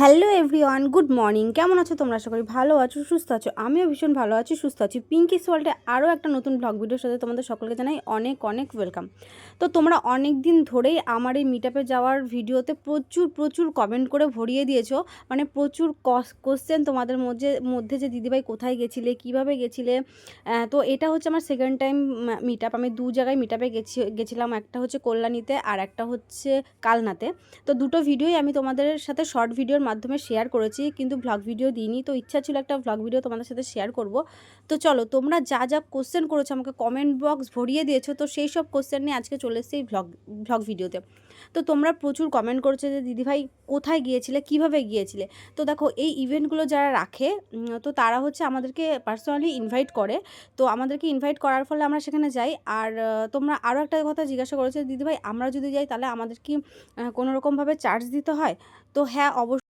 Hello everyone, good morning. কেমন আছো তোমরা? আশা করি ভালো আছো, সুস্থ আছো। আমিও ভীষণ ভালো আছি, সুস্থ আছি। পিঙ্কি ওয়ার্ল্ডে আরও একটা নতুন ব্লগ ভিডিওর সাথে তোমাদের সকলকে জানাই অনেক অনেক ওয়েলকাম তো তোমরা অনেক দিন ধরেই আমার এই মিট যাওয়ার ভিডিওতে প্রচুর প্রচুর কমেন্ট করে ভরিয়ে দিয়েছ। মানে প্রচুর কোশ্চেন তোমাদের মধ্যে মধ্যে যে দিদিভাই কোথায় গেছিলে, কীভাবে গেছিলে। তো এটা হচ্ছে আমার সেকেন্ড টাইম মিট আমি দু জায়গায় মিট আপে গেছি, গেছিলাম। একটা হচ্ছে কল্যাণীতে আর একটা হচ্ছে কালনাতে। তো দুটো ভিডিওই আমি তোমাদের সাথে শর্ট ভিডিওর মাধ্যমে শেয়ার করেছি কিন্তু ভ্লগ ভিডিও দিইনি। তো ইচ্ছা ছিল একটা ভ্লগ ভিডিও তোমাদের সাথে শেয়ার করব। তো চলো তোমরা যা যা কোশ্চেন করেছ আমাকে কমেন্ট বক্স ভরিয়ে দিয়েছ তো সেই সব কোশ্চেন নিয়ে আজকে চলে এসেছি এই ভ্লগ ভ্লগ ভিডিওতে তো। তোমরা প্রচুর কমেন্ট করেছ যে দিদিভাই কোথায় গিয়েছিলে? কীভাবে গিয়েছিলে? তো দেখো এই ইভেন্টগুলো যারা রাখে তো তারা হচ্ছে আমাদেরকে পার্সোনালি ইনভাইট করে। তো আমাদেরকে ইনভাইট করার ফলে আমরা সেখানে যাই। আর তোমরা আরও একটা কথা জিজ্ঞাসা করেছ দিদিভাই আমরা যদি যাই তাহলে আমাদের কি আহ, কোনো রকমভাবে চার্জ দিতে হয়? তো হ্যাঁ অবশ্যই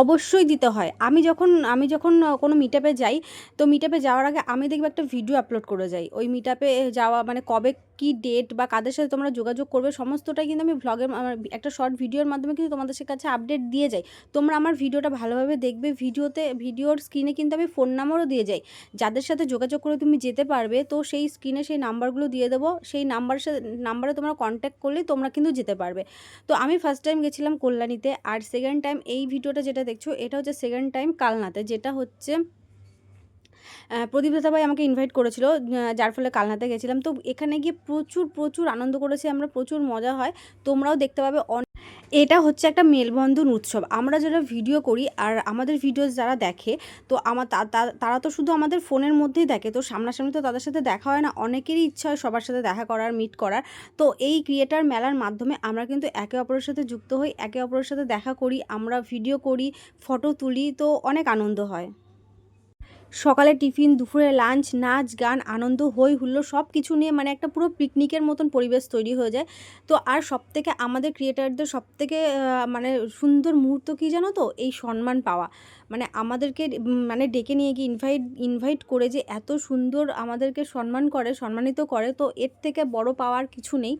অবশ্যই দিতে হয়। আমি যখন আমি যখন কোনো মিট আপে যাই, তো মিট আপে যাওয়ার আগে আমি দেখবে একটা ভিডিও আপলোড করে যাই। ওই মিট আপে যাওয়া মানে কবে কি ডেট বা কাদের সাথে তোমরা যোগাযোগ করবে, সমস্তটাই কিন্তু আমি ভ্লগের একটা শর্ট ভিডিওর মাধ্যমে কিন্তু তোমাদের সে কাছে আপডেট দিয়ে যাই। তোমরা আমার ভিডিওটা ভালোভাবে দেখবে ভিডিওতে ভিডিওর স্ক্রিনে কিন্তু আমি ফোন নাম্বারও দিয়ে যাই। যাদের সাথে যোগাযোগ করে তুমি যেতে পারবে, তো সেই স্ক্রিনে সেই নাম্বারগুলো দিয়ে দেবো। সেই নাম্বারের সাথে নাম্বারে তোমরা কন্ট্যাক্ট করলেই তোমরা কিন্তু যেতে পারবে। তো আমি ফার্স্ট টাইম গেছিলাম কল্যাণীতে, আর সেকেন্ড টাইম এই ভিডিওটা যেটা দেখছ, এটা হচ্ছে সেকেন্ড টাইম কালনাতে, যেটা হচ্ছে প্রদীপ দাদাভাই আমাকে ইনভাইট করেছিল যার ফলে কালনাতে গেছিলাম। তো এখানে গিয়ে প্রচুর প্রচুর আনন্দ করেছি আমরা, প্রচুর মজা হয়। তোমরাও দেখতে পাবে এটা হচ্ছে একটা মেলবন্ধন উৎসব। আমরা যারা ভিডিও করি আর আমাদের ভিডিও যারা দেখে, তো আমার তারা তো শুধু আমাদের ফোনের মধ্যেই দেখে। তো সামনাসামনি তো তাদের সাথে দেখা হয় না, অনেকেরই ইচ্ছা হয় সবার সাথে দেখা করার মিট করার। তো এই ক্রিয়েটার মেলার মাধ্যমে আমরা কিন্তু একে অপরের সাথে যুক্ত হই, একে অপরের সাথে দেখা করি, আমরা ভিডিও করি ফটো তুলি, তো অনেক আনন্দ হয়। সকালে টিফিন, দুপুরে লাঞ্চ, নাচ, গান, আনন্দ হই হুল্লো সব কিছু নিয়ে মানে একটা পুরো পিকনিকের মতন পরিবেশ তৈরি হয়ে যায়। তো আর সবথেকে আমাদের ক্রিয়েটারদের সবথেকে মানে সুন্দর মুহূর্ত কী জানো তো? এই সম্মান পাওয়া। মানে আমাদেরকে মানে ডেকে নিয়ে গিয়ে ইনভাইট ইনভাইট করে যে এত সুন্দর আমাদেরকে সম্মান করে, সম্মানিত করে, তো এর থেকে বড় পাওয়ার কিছু নেই।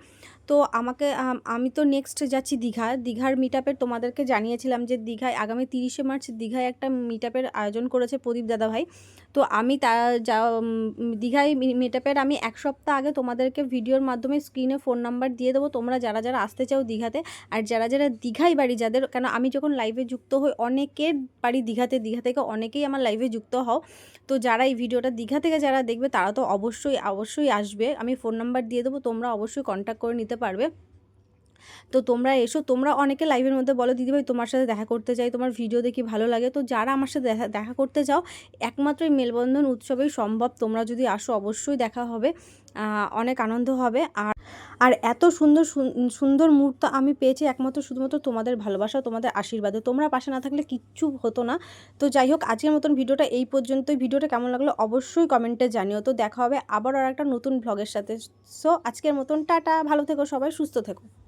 তো আমাকে, আমি তো নেক্সট যাচ্ছি দীঘা। দীঘার মিট তোমাদেরকে জানিয়েছিলাম যে দীঘায় আগামী তিরিশে মার্চ দীঘায় একটা মিট আয়োজন করেছে প্রদীপ দাদাভাই। তো আমি তা যা দীঘায় মিট আমি এক সপ্তাহ আগে তোমাদেরকে ভিডিওর মাধ্যমে স্ক্রিনে ফোন নাম্বার দিয়ে দেবো। তোমরা যারা যারা আসতে চাও দীঘাতে আর যারা যারা দীঘায় বাড়ি যাদের, কেন আমি যখন লাইভে যুক্ত হই অনেকের বাড়ি দীঘাতে, দীঘা থেকে অনেকেই আমার লাইভে যুক্ত হও। তো যারা এই ভিডিওটা দীঘা থেকে যারা দেখবে তারা তো অবশ্যই অবশ্যই আসবে। আমি ফোন নাম্বার দিয়ে দেবো, তোমরা অবশ্যই কন্ট্যাক্ট করে নিতে পারবে। তো তোমরা এসো, তোমরা অনেকে লাইভের মধ্যে বলো, দিদিভাই, তোমার সাথে দেখা করতে চাই তোমার ভিডিও দেখি ভালো লাগে। তো যারা আমার সাথে দেখা দেখা করতে চাও একমাত্র এই মেলবন্ধন উৎসবেই সম্ভব। তোমরা যদি আসো, অবশ্যই দেখা হবে অনেক আনন্দ হবে। আর আর এত সুন্দর সুন- সুন্দর মুহূর্ত আমি পেয়েছি একমাত্র শুধুমাত্র তোমাদের ভালোবাসা, তোমাদের আশীর্বাদে। তোমরা পাশে না থাকলে কিচ্ছু হতো না। তো যাই হোক, আজকের মতন ভিডিওটা এই পর্যন্তই। ভিডিওটা কেমন লাগল অবশ্যই কমেন্টে জানিও। তো দেখা হবে আবার আর একটা নতুন ভ্লগের সাথে। সো, আজকের মতন টাটা। ভালো থেকো সবাই, সুস্থ থেকো।